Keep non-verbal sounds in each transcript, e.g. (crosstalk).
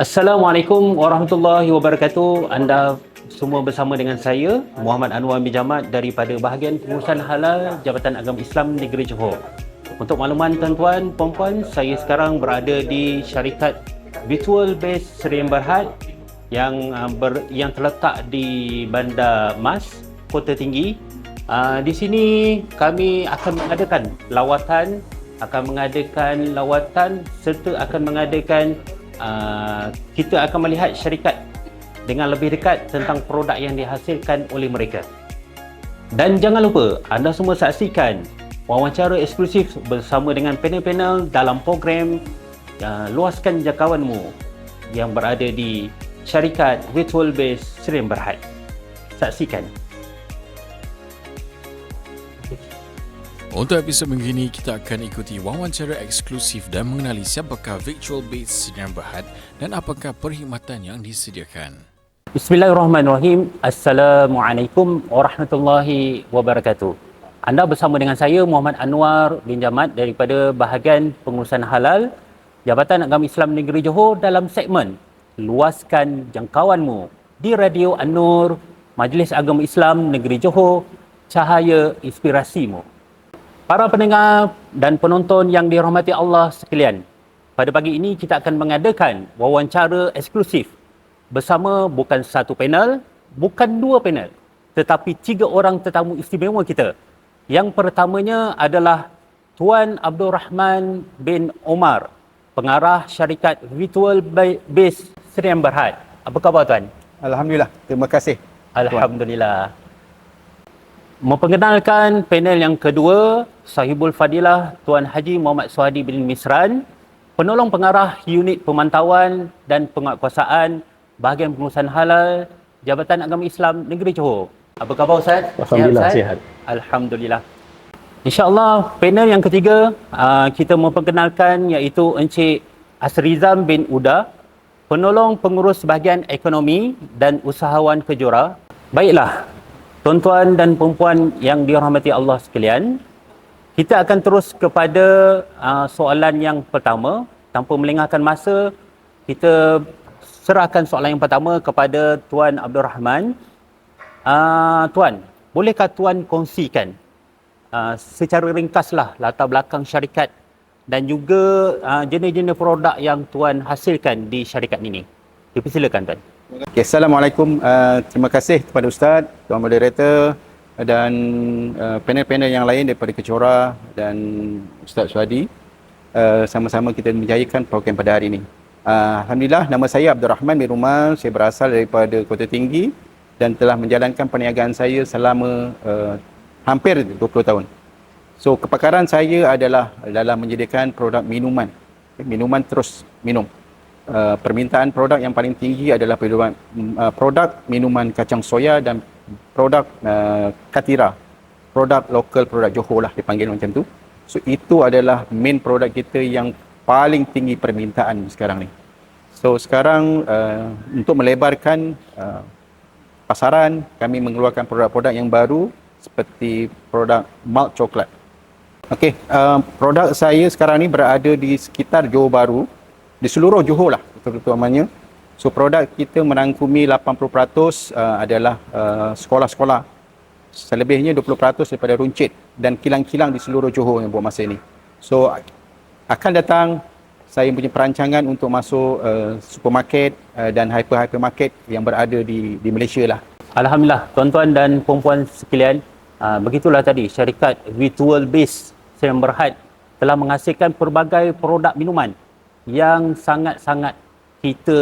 Assalamualaikum warahmatullahi wabarakatuh. Anda semua bersama dengan saya Muhammad Anwar bin Jamat daripada bahagian pengurusan halal Jabatan Agama Islam Negeri Johor. Untuk makluman tuan-tuan, puan-puan, saya sekarang berada di syarikat Virtual Base Serian Berhad yang uh, ber, yang terletak di Bandar Mas, Kota Tinggi. Uh, di sini kami akan mengadakan lawatan, akan mengadakan lawatan serta akan mengadakan uh, kita akan melihat syarikat dengan lebih dekat tentang produk yang dihasilkan oleh mereka. Dan jangan lupa anda semua saksikan wawancara eksklusif bersama dengan panel-panel dalam program uh, Luaskan Jangkauanmu yang berada di syarikat Virtual Base Serian Berhad. Saksikan. Untuk episod minggu ini, kita akan ikuti wawancara eksklusif dan mengenali siapakah Virtual Base Sinar Berhad dan apakah perkhidmatan yang disediakan. Bismillahirrahmanirrahim. Assalamualaikum warahmatullahi wabarakatuh. Anda bersama dengan saya Muhammad Anwar bin Jamat daripada bahagian pengurusan halal Jabatan Agama Islam Negeri Johor dalam segmen Luaskan Jangkauanmu di Radio An-Nur Majlis Agama Islam Negeri Johor Cahaya Inspirasimu. Para pendengar dan penonton yang dirahmati Allah sekalian, pada pagi ini kita akan mengadakan wawancara eksklusif bersama bukan satu panel, bukan dua panel, tetapi tiga orang tetamu istimewa kita. Yang pertamanya adalah Tuan Abdul Rahman bin Omar, pengarah syarikat Virtual Base Serian Berhad. Apa khabar Tuan? Alhamdulillah, terima kasih. Alhamdulillah. Memperkenalkan panel yang kedua, Sahibul Fadilah Tuan Haji Muhammad Suhadi bin Misran, penolong pengarah unit pemantauan dan penguatkuasaan bahagian pengurusan halal Jabatan Agama Islam Negeri Johor. Apa khabar Ustaz? Alhamdulillah sihat. Alhamdulillah. InsyaAllah panel yang ketiga uh, kita memperkenalkan iaitu Encik Asrizam bin Uda, penolong pengurus bahagian ekonomi dan usahawan kejora. Baiklah, Tuan-tuan dan perempuan yang dirahmati Allah sekalian, kita akan terus kepada uh, soalan yang pertama. Tanpa melengahkan masa, kita serahkan soalan yang pertama kepada Tuan Abdul Rahman. Uh, Tuan, bolehkah Tuan kongsikan uh, secara ringkaslah latar belakang syarikat dan juga uh, jenis-jenis produk yang Tuan hasilkan di syarikat ini? Dipersilakan Tuan. Okay, Assalamualaikum. Uh, terima kasih kepada Ustaz, Tuan Moderator dan uh, panel-panel yang lain daripada Kecora dan Ustaz Suhadi. Uh, sama-sama kita menjayakan program pada hari ini. Uh, Alhamdulillah, nama saya Abdul Rahman bin Rumah. Saya berasal daripada Kota Tinggi dan telah menjalankan perniagaan saya selama uh, hampir 20 tahun. So, kepakaran saya adalah dalam menyediakan produk minuman. Minuman terus minum. Uh, permintaan produk yang paling tinggi adalah produk, uh, produk minuman kacang soya dan produk uh, katira. Produk lokal, produk Johor lah dipanggil macam tu. So itu adalah main produk kita yang paling tinggi permintaan sekarang ni. So sekarang uh, untuk melebarkan uh, pasaran, kami mengeluarkan produk-produk yang baru seperti produk malt coklat. Okey, uh, produk saya sekarang ni berada di sekitar Johor Baru di seluruh Johor lah betul-betul amannya. So produk kita merangkumi 80% uh, adalah uh, sekolah-sekolah. Selebihnya 20% daripada runcit dan kilang-kilang di seluruh Johor yang buat masa ini. So akan datang saya punya perancangan untuk masuk uh, supermarket uh, dan hyper-hypermarket yang berada di di Malaysia lah. Alhamdulillah tuan-tuan dan puan-puan sekalian, uh, begitulah tadi syarikat Virtual Base Sdn Berhad telah menghasilkan pelbagai produk minuman yang sangat-sangat kita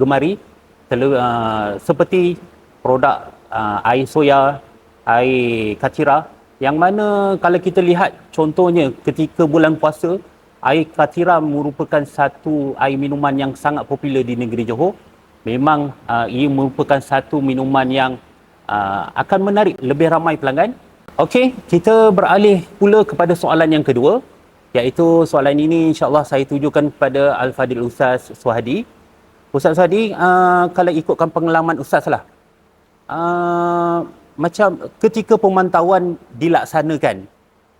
gemari terle- uh, seperti produk uh, air soya, air kacira yang mana kalau kita lihat contohnya ketika bulan puasa air katira merupakan satu air minuman yang sangat popular di negeri Johor. Memang uh, ia merupakan satu minuman yang uh, akan menarik lebih ramai pelanggan. Okey, kita beralih pula kepada soalan yang kedua iaitu soalan ini insyaAllah saya tujukan kepada Al-Fadil Ustaz Suhadi. Ustaz Suhadi, uh, kalau ikutkan pengalaman Ustaz lah, uh, macam ketika pemantauan dilaksanakan,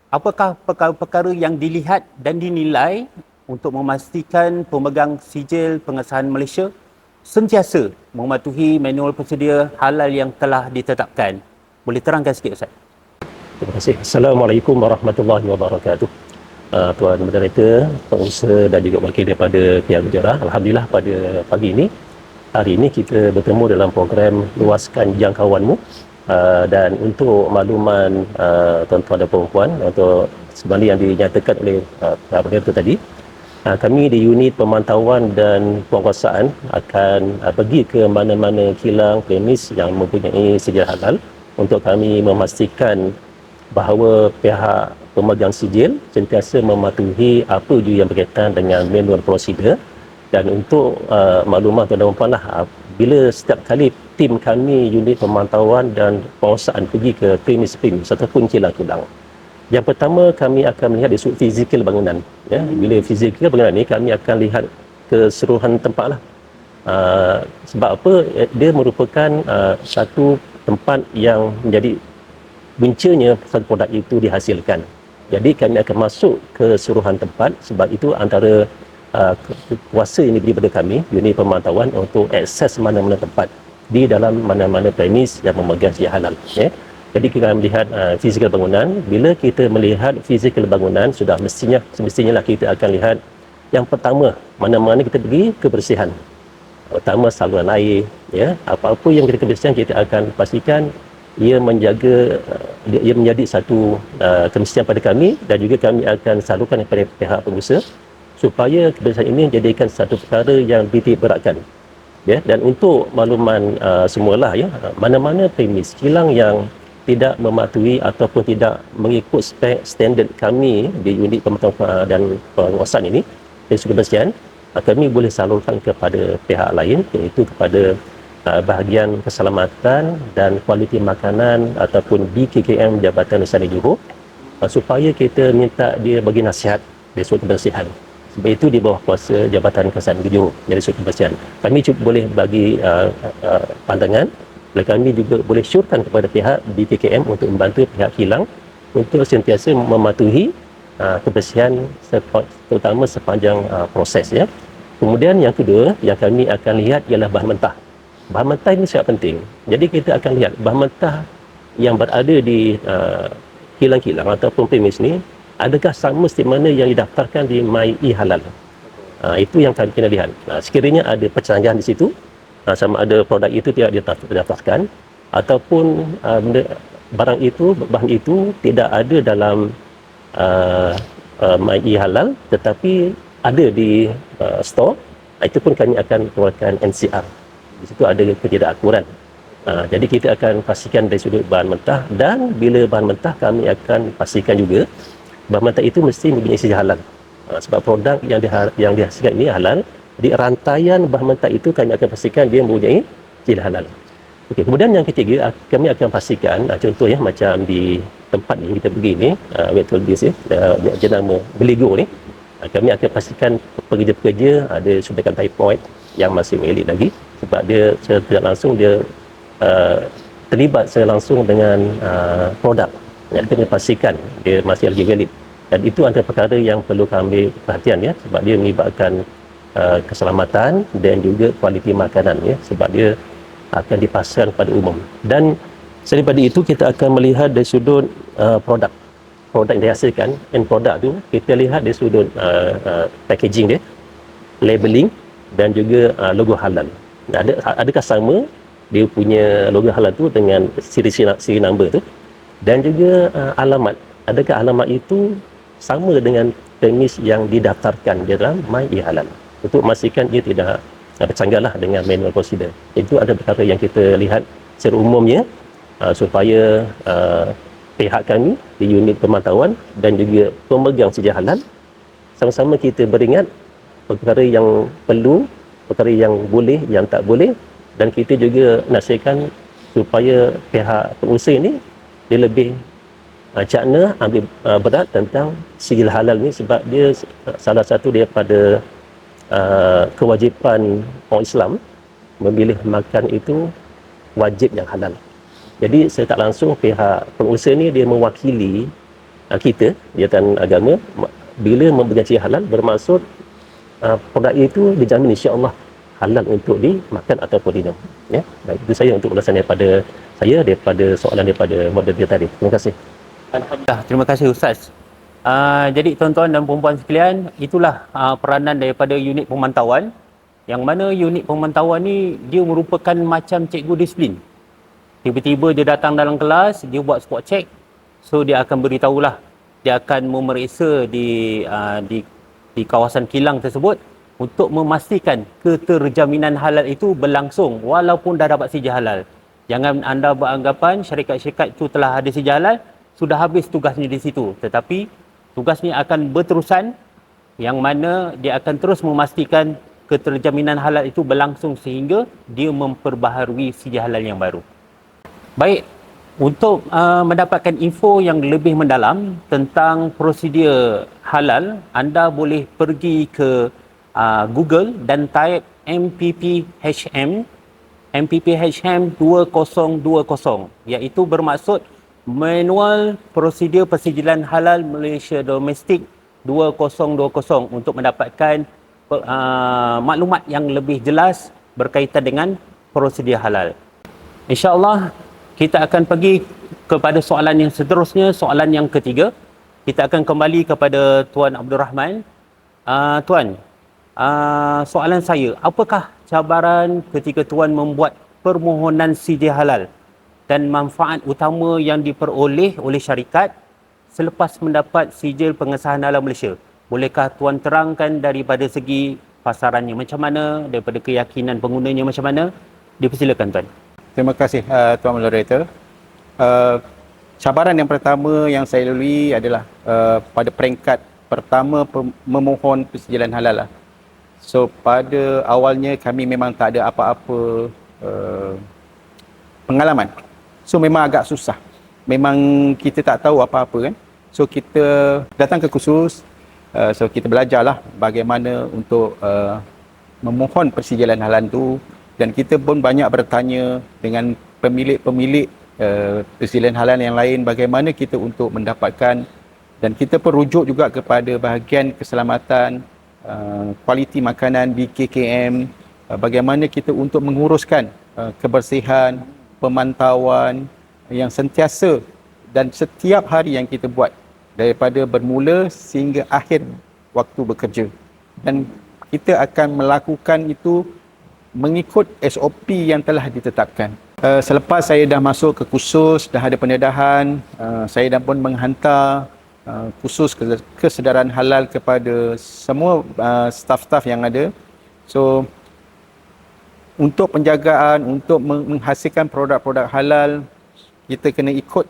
apakah perkara-perkara yang dilihat dan dinilai untuk memastikan pemegang sijil pengesahan Malaysia sentiasa mematuhi manual prosedur halal yang telah ditetapkan. Boleh terangkan sikit Ustaz? Terima kasih. Assalamualaikum warahmatullahi wabarakatuh. Uh, Tuan Moderator, pengusaha dan juga wakil daripada pihak Gujarat. Alhamdulillah pada pagi ini, hari ini kita bertemu dalam program luaskan jangkauanmu uh, dan untuk makluman uh, tuan-tuan dan perempuan untuk sebenarnya yang dinyatakan oleh uh, pihak moderator tadi, uh, kami di unit pemantauan dan penguasaan akan uh, pergi ke mana-mana kilang premis yang mempunyai sejarah halal untuk kami memastikan bahawa pihak pemegang sijil sentiasa mematuhi apa juga yang berkaitan dengan manual prosedur dan untuk uh, maklumat tuan dan puan lah uh, bila setiap kali tim kami unit pemantauan dan penguasaan pergi ke premis-premis ataupun kilang-kilang yang pertama kami akan melihat dari sudut fizikal bangunan ya. Bila fizikal bangunan ni kami akan lihat keseluruhan tempat lah. Uh, sebab apa? Eh, dia merupakan uh, satu tempat yang menjadi puncanya satu produk itu dihasilkan. Jadi kami akan masuk ke seluruhan tempat sebab itu antara uh, ku- kuasa ini diberi kepada kami unit pemantauan untuk akses mana-mana tempat di dalam mana-mana premis yang memegang sejarah halal ya. Jadi kita melihat uh, fizikal bangunan. Bila kita melihat fizikal bangunan sudah mestinya semestinya lah kita akan lihat yang pertama mana-mana kita pergi kebersihan pertama saluran air ya apa-apa yang kita kebersihan kita akan pastikan ia menjaga ia menjadi satu uh, kemestian pada kami dan juga kami akan salurkan kepada pihak pengusaha supaya kebersihan ini menjadikan satu perkara yang dititik beratkan. Ya dan untuk makluman uh, semualah ya mana-mana premis kilang yang tidak mematuhi ataupun tidak mengikut spek standard kami di unit pemantauan uh, dan penguasaan ini dari segi kebersihan uh, kami boleh salurkan kepada pihak lain iaitu kepada uh, bahagian keselamatan dan kualiti makanan ataupun BKKM Jabatan Resani Johor uh, supaya kita minta dia bagi nasihat dari sudut kebersihan sebab itu di bawah kuasa Jabatan Kesan Johor dari sudut kebersihan kami cuba boleh bagi uh, uh, pandangan dan kami juga boleh syorkan kepada pihak BKKM untuk membantu pihak kilang untuk sentiasa mematuhi uh, kebersihan terutama sepanjang uh, proses ya. Kemudian yang kedua yang kami akan lihat ialah bahan mentah. Bahan mentah ini sangat penting. Jadi kita akan lihat bahan mentah yang berada di uh, kilang-kilang ataupun premis ni adakah sama seperti mana yang didaftarkan di MyE Halal. Uh, itu yang kami kena lihat. Uh, sekiranya ada percanggahan di situ, uh, sama ada produk itu tidak didaftar- didaftarkan ataupun uh, benda, barang itu bahan itu tidak ada dalam uh, uh, MyE Halal tetapi ada di uh, store uh, itu pun kami akan keluarkan NCR di situ ada ketidakakuran uh, jadi kita akan pastikan dari sudut bahan mentah dan bila bahan mentah kami akan pastikan juga bahan mentah itu mesti mempunyai sejarah halal. Uh, sebab produk yang diha- yang dihasilkan ini halal di rantaian bahan mentah itu kami akan pastikan dia mempunyai sejarah halal. Okey, kemudian yang ketiga kami akan pastikan ah, contoh ya macam di tempat yang kita pergi ni uh, virtual base ya uh, jenama Beligo ni ah, kami akan pastikan pekerja-pekerja ada suntikan typhoid yang masih elit lagi sebab dia secara tidak langsung dia uh, terlibat secara langsung dengan uh, produk yang kami pastikan dia masih lagi valid. Dan itu antara perkara yang perlu kami perhatian ya sebab dia melibatkan uh, keselamatan dan juga kualiti makanan ya sebab dia akan dipasarkan kepada umum. Dan selain daripada itu kita akan melihat dari sudut uh, produk. Produk yang dihasilkan and produk tu kita lihat dari sudut uh, uh, packaging dia labeling dan juga uh, logo halal. Ada adakah sama dia punya logo halal tu dengan siri siri number tu? Dan juga uh, alamat. Adakah alamat itu sama dengan premis yang didaftarkan di dalam My E-Halal untuk memastikan dia tidak uh, bercanggah lah dengan manual procedure. Itu ada perkara yang kita lihat secara umumnya uh, supaya uh, pihak kami di unit pemantauan dan juga pemegang sejarah halal sama-sama kita beringat perkara yang perlu perkara yang boleh yang tak boleh dan kita juga nasihatkan supaya pihak pengusaha ini dia lebih uh, cakna ambil uh, berat tentang sijil halal ni sebab dia uh, salah satu daripada uh, kewajipan orang Islam memilih makan itu wajib yang halal. Jadi saya tak langsung pihak pengusaha ni dia mewakili uh, kita jawatan agama ma- bila memberi halal bermaksud uh, produk itu dijamin insya-Allah halal untuk dimakan ataupun diminum. Ya. Baik, itu saya untuk ulasan daripada saya daripada soalan daripada moderator tadi. Terima kasih. Alhamdulillah. Terima kasih Ustaz. Uh, jadi tuan-tuan dan puan-puan sekalian, itulah uh, peranan daripada unit pemantauan yang mana unit pemantauan ni dia merupakan macam cikgu disiplin. Tiba-tiba dia datang dalam kelas, dia buat spot check. So dia akan beritahulah. Dia akan memeriksa di uh, di di kawasan kilang tersebut untuk memastikan keterjaminan halal itu berlangsung walaupun dah dapat sijil halal. Jangan anda beranggapan syarikat-syarikat itu telah ada sijil halal, sudah habis tugasnya di situ. Tetapi tugasnya akan berterusan yang mana dia akan terus memastikan keterjaminan halal itu berlangsung sehingga dia memperbaharui sijil halal yang baru. Baik, untuk uh, mendapatkan info yang lebih mendalam tentang prosedur halal, anda boleh pergi ke uh, Google dan type MPPHM MPPHM 2020 iaitu bermaksud Manual Prosedur Persijilan Halal Malaysia Domestik 2020 untuk mendapatkan uh, maklumat yang lebih jelas berkaitan dengan prosedur halal. InsyaAllah kita akan pergi kepada soalan yang seterusnya, soalan yang ketiga. Kita akan kembali kepada Tuan Abdul Rahman. Uh, Tuan, uh, soalan saya, apakah cabaran ketika Tuan membuat permohonan sijil halal dan manfaat utama yang diperoleh oleh syarikat selepas mendapat sijil pengesahan halal Malaysia? Bolehkah Tuan terangkan daripada segi pasarannya macam mana, daripada keyakinan penggunanya macam mana? Dipersilakan Tuan. Terima kasih uh, Tuan Moderator. Uh, cabaran yang pertama yang saya lalui adalah uh, pada peringkat pertama memohon persijilan halal lah. So pada awalnya kami memang tak ada apa-apa uh, pengalaman. So memang agak susah. Memang kita tak tahu apa-apa kan. So kita datang ke kursus, uh, so kita belajarlah bagaimana untuk uh, memohon persijilan halal tu dan kita pun banyak bertanya dengan pemilik-pemilik uh, persilihan halal yang lain bagaimana kita untuk mendapatkan dan kita pun rujuk juga kepada bahagian keselamatan uh, kualiti makanan di KKM uh, bagaimana kita untuk menguruskan uh, kebersihan pemantauan yang sentiasa dan setiap hari yang kita buat daripada bermula sehingga akhir waktu bekerja. Dan kita akan melakukan itu mengikut SOP yang telah ditetapkan. Uh, selepas saya dah masuk ke kursus, dah ada pendedahan, uh, saya dah pun menghantar uh, kursus kesedaran halal kepada semua uh, staff-staff yang ada. So, untuk penjagaan, untuk menghasilkan produk-produk halal, kita kena ikut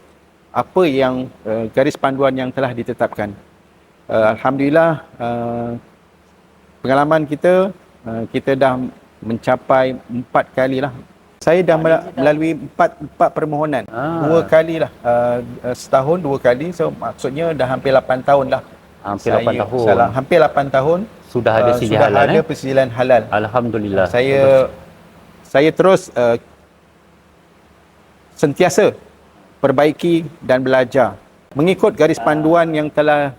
apa yang uh, garis panduan yang telah ditetapkan. Uh, Alhamdulillah, uh, pengalaman kita, uh, kita dah mencapai empat kali lah. Saya dah melalui empat empat permohonan. Ah. Dua kali lah. Uh, setahun dua kali. So maksudnya dah hampir lapan tahun lah. Hampir lapan tahun. Salah, hampir lapan tahun. Sudah ada uh, sudah halal. ada eh? persijilan halal. Alhamdulillah. Saya Betul. saya terus uh, sentiasa perbaiki dan belajar mengikut garis panduan yang telah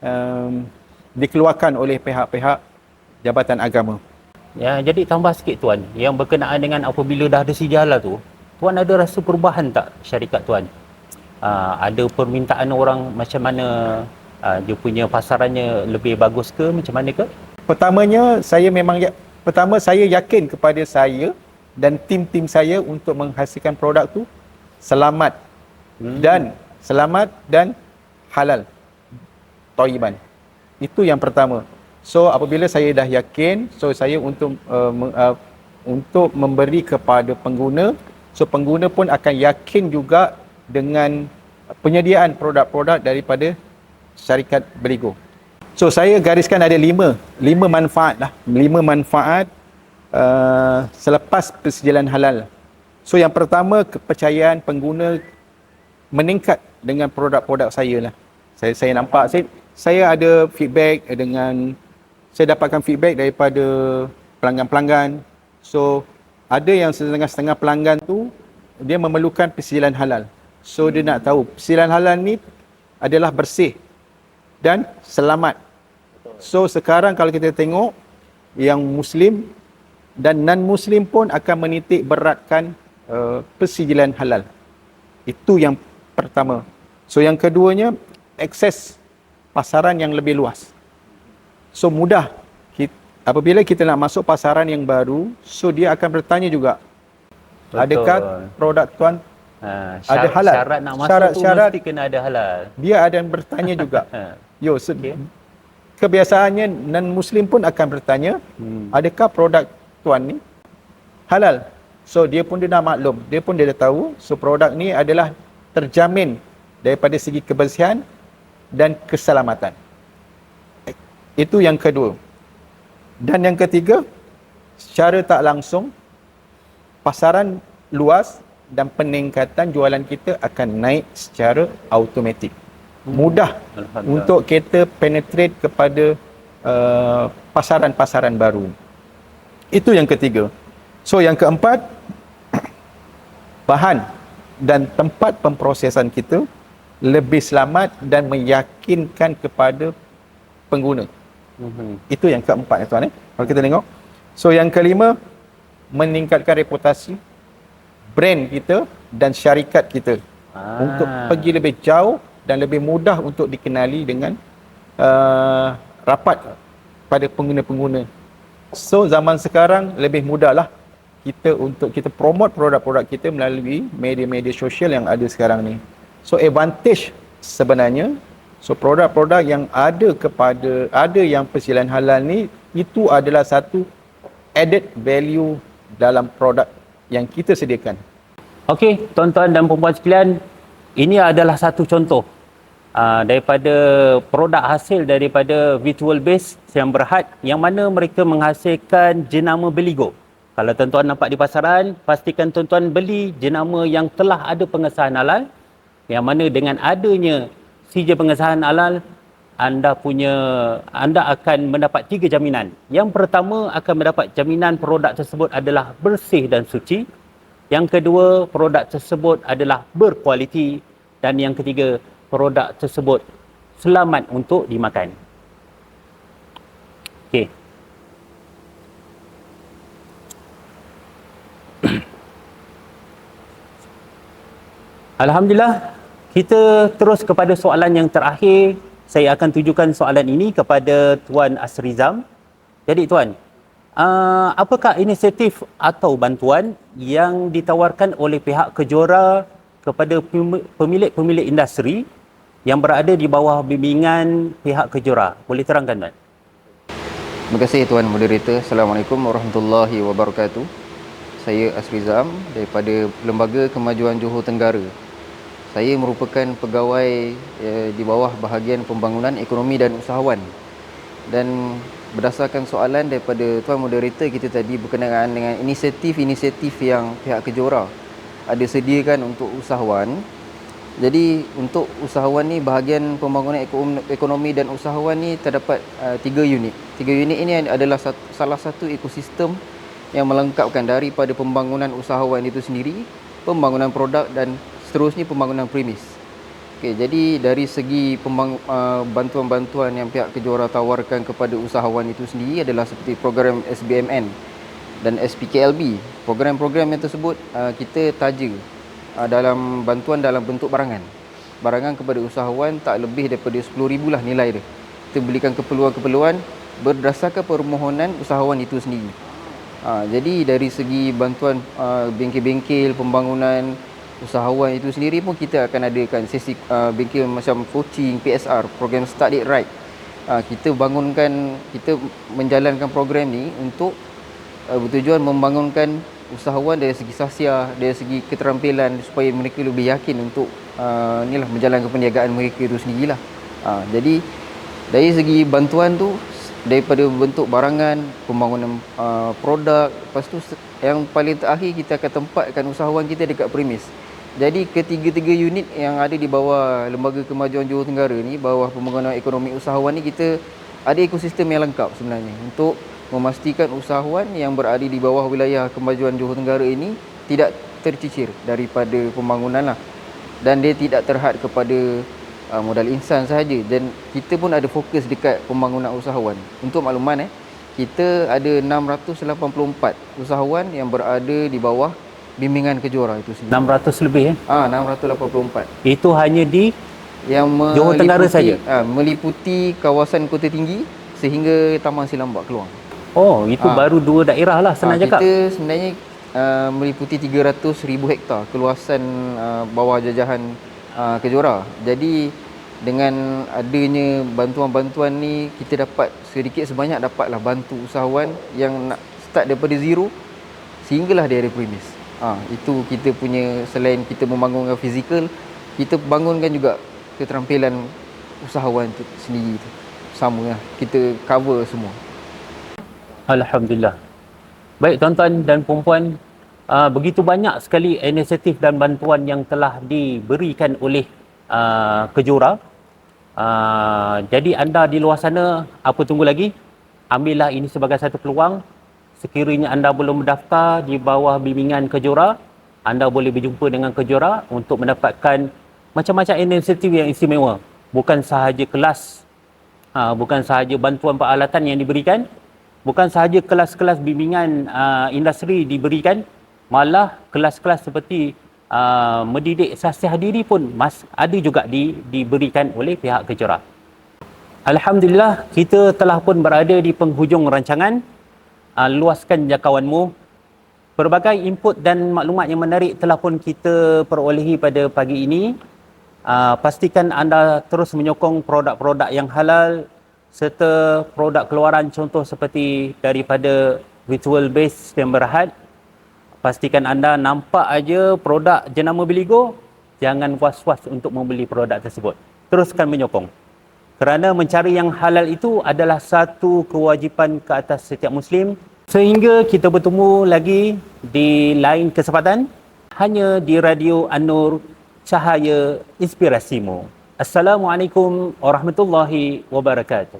um, dikeluarkan oleh pihak-pihak Jabatan Agama. Ya, jadi tambah sikit tuan, yang berkenaan dengan apabila dah ada sijala tu, tuan ada rasa perubahan tak syarikat tuan? Uh, ada permintaan orang macam mana uh, dia punya pasarannya lebih bagus ke macam mana ke? Pertamanya saya memang ya, pertama saya yakin kepada saya dan tim-tim saya untuk menghasilkan produk tu selamat hmm. dan selamat dan halal. Toiban. Itu yang pertama. So apabila saya dah yakin, so saya untuk uh, uh, untuk memberi kepada pengguna, so pengguna pun akan yakin juga dengan penyediaan produk-produk daripada syarikat Berigo. So saya gariskan ada lima, lima manfaat lah, lima manfaat uh, selepas persijilan halal. So yang pertama kepercayaan pengguna meningkat dengan produk-produk saya lah. Saya saya nampak saya saya ada feedback dengan saya dapatkan feedback daripada pelanggan-pelanggan. So, ada yang setengah-setengah pelanggan tu dia memerlukan persijilan halal. So, dia nak tahu persijilan halal ni adalah bersih dan selamat. So, sekarang kalau kita tengok yang muslim dan non muslim pun akan menitik beratkan uh, persijilan halal. Itu yang pertama. So yang keduanya akses pasaran yang lebih luas. So mudah kita, apabila kita nak masuk pasaran yang baru, so dia akan bertanya juga Betul. adakah produk tuan Ha, Ada syarat, halal. Syarat nak masuk Syarat- tu syarat- mesti kena ada halal. dia ada bertanya (laughs) juga. Ha. Yo, se- Okey. kebiasaannya non muslim pun akan bertanya, Hmm. adakah produk tuan ni halal? So dia pun dia dah maklum, dia pun dia dah tahu, so produk ni adalah terjamin daripada segi kebersihan dan keselamatan. Itu yang kedua. Dan yang ketiga, secara tak langsung pasaran luas dan peningkatan jualan kita akan naik secara automatik. Mudah untuk kita penetrate kepada uh, pasaran-pasaran baru. Itu yang ketiga. So yang keempat, (clears throat) bahan dan tempat pemprosesan kita lebih selamat dan meyakinkan kepada pengguna. Mhm. Itu yang keempat ya tuan eh. Kalau kita tengok. So yang kelima meningkatkan reputasi brand kita dan syarikat kita Ah. untuk pergi lebih jauh dan lebih mudah untuk dikenali dengan uh, rapat pada pengguna-pengguna. So zaman sekarang lebih mudahlah kita untuk kita promote produk-produk kita melalui media-media sosial yang ada sekarang ni. So advantage sebenarnya so produk-produk yang ada kepada ada yang persilan halal ni itu adalah satu added value dalam produk yang kita sediakan. Okey, tuan-tuan dan perempuan sekalian, ini adalah satu contoh uh, daripada produk hasil daripada virtual base yang berhad yang mana mereka menghasilkan jenama beligo. Kalau tuan-tuan nampak di pasaran, pastikan tuan-tuan beli jenama yang telah ada pengesahan halal yang mana dengan adanya sijil pengesahan halal anda punya anda akan mendapat tiga jaminan. Yang pertama akan mendapat jaminan produk tersebut adalah bersih dan suci. Yang kedua, produk tersebut adalah berkualiti dan yang ketiga, produk tersebut selamat untuk dimakan. Okey. (clears throat) Alhamdulillah, kita terus kepada soalan yang terakhir. Saya akan tujukan soalan ini kepada Tuan Asrizam. Jadi Tuan, uh, apakah inisiatif atau bantuan yang ditawarkan oleh pihak kejora kepada pem- pemilik-pemilik industri yang berada di bawah bimbingan pihak kejora? Boleh terangkan Tuan? Terima kasih Tuan Moderator. Assalamualaikum warahmatullahi wabarakatuh. Saya Asrizam daripada Lembaga Kemajuan Johor Tenggara. Saya merupakan pegawai eh, di bawah bahagian pembangunan ekonomi dan usahawan. Dan berdasarkan soalan daripada Tuan Moderator kita tadi berkenaan dengan inisiatif-inisiatif yang pihak kejora ada sediakan untuk usahawan. Jadi untuk usahawan ni bahagian pembangunan ekonom- ekonomi dan usahawan ni terdapat uh, tiga unit. Tiga unit ini adalah satu, salah satu ekosistem yang melengkapkan daripada pembangunan usahawan itu sendiri, pembangunan produk dan seterusnya pembangunan premis. Okey, jadi dari segi pembang, uh, bantuan-bantuan yang pihak kejora tawarkan kepada usahawan itu sendiri adalah seperti program SBMN dan SPKLB. Program-program yang tersebut uh, kita taja uh, dalam bantuan dalam bentuk barangan. Barangan kepada usahawan tak lebih daripada RM10,000 lah nilai dia. Kita belikan keperluan-keperluan berdasarkan permohonan usahawan itu sendiri. Ha, jadi dari segi bantuan uh, bengkel-bengkel, pembangunan usahawan itu sendiri pun kita akan adakan sesi uh, bengkel macam coaching, PSR, program Start It Right. Uh, kita bangunkan, kita menjalankan program ni untuk uh, bertujuan membangunkan usahawan dari segi sasia, dari segi keterampilan supaya mereka lebih yakin untuk uh, inilah menjalankan perniagaan mereka itu sendirilah. Uh, jadi dari segi bantuan tu daripada bentuk barangan, pembangunan uh, produk, lepas tu yang paling terakhir kita akan tempatkan usahawan kita dekat premis. Jadi ketiga-tiga unit yang ada di bawah Lembaga Kemajuan Johor Tenggara ni, bawah pembangunan ekonomi usahawan ni kita ada ekosistem yang lengkap sebenarnya. Untuk memastikan usahawan yang berada di bawah wilayah kemajuan Johor Tenggara ini tidak tercicir daripada pembangunan lah. Dan dia tidak terhad kepada uh, modal insan sahaja. Dan kita pun ada fokus dekat pembangunan usahawan. Untuk makluman eh kita ada 684 usahawan yang berada di bawah bimbingan kejora itu sendiri. 600 lebih eh. Ah 684 Itu hanya di yang Johor Tenggara saja? ah, meliputi kawasan Kota Tinggi sehingga Taman Silambak Keluang. Oh, itu Ah. baru dua daerah lah senang Ah, cakap. Kita sebenarnya uh, meliputi 300,000 hektar keluasan uh, bawah jajahan uh, Kejora. Jadi dengan adanya bantuan-bantuan ni kita dapat sedikit sebanyak dapatlah bantu usahawan yang nak start daripada zero sehinggalah dia ada premis. Ha, itu kita punya selain kita membangunkan fizikal, kita bangunkan juga keterampilan usahawan tu sendiri tu. Sama lah. Kita cover semua. Alhamdulillah. Baik tuan-tuan dan puan-puan, uh, begitu banyak sekali inisiatif dan bantuan yang telah diberikan oleh uh, Kejora. Uh, jadi anda di luar sana, apa tunggu lagi? Ambillah ini sebagai satu peluang. Sekiranya anda belum mendaftar di bawah bimbingan Kejora, anda boleh berjumpa dengan Kejora untuk mendapatkan macam-macam inisiatif yang istimewa. Bukan sahaja kelas, uh, bukan sahaja bantuan peralatan yang diberikan, bukan sahaja kelas-kelas bimbingan uh, industri diberikan malah kelas-kelas seperti uh, mendidik sasiah diri pun ada juga di, diberikan oleh pihak kejora. Alhamdulillah kita telah pun berada di penghujung rancangan uh, luaskan jangkauanmu. Pelbagai input dan maklumat yang menarik telah pun kita perolehi pada pagi ini. Uh, pastikan anda terus menyokong produk-produk yang halal serta produk keluaran contoh seperti daripada virtual base yang berhad. Pastikan anda nampak aja produk jenama Beligo. Jangan was-was untuk membeli produk tersebut. Teruskan menyokong. Kerana mencari yang halal itu adalah satu kewajipan ke atas setiap muslim sehingga kita bertemu lagi di lain kesempatan hanya di Radio An-Nur Cahaya Inspirasimu. Assalamualaikum warahmatullahi wabarakatuh.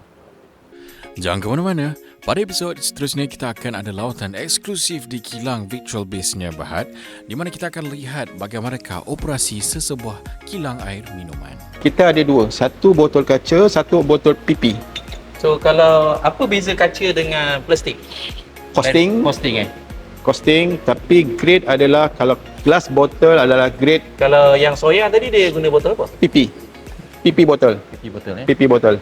Jangan ke mana-mana. Pada episod seterusnya kita akan ada lautan eksklusif di kilang Virtual Base Sdn Berhad di mana kita akan lihat bagaimanakah operasi sesebuah kilang air minuman. Kita ada dua, satu botol kaca, satu botol pipi. So kalau apa beza kaca dengan plastik? Costing, Costing eh. costing tapi grade adalah kalau glass bottle adalah grade Kalau yang soya tadi dia guna botol apa? pipi. Pipi botol, Pipi botol eh. pipi botol.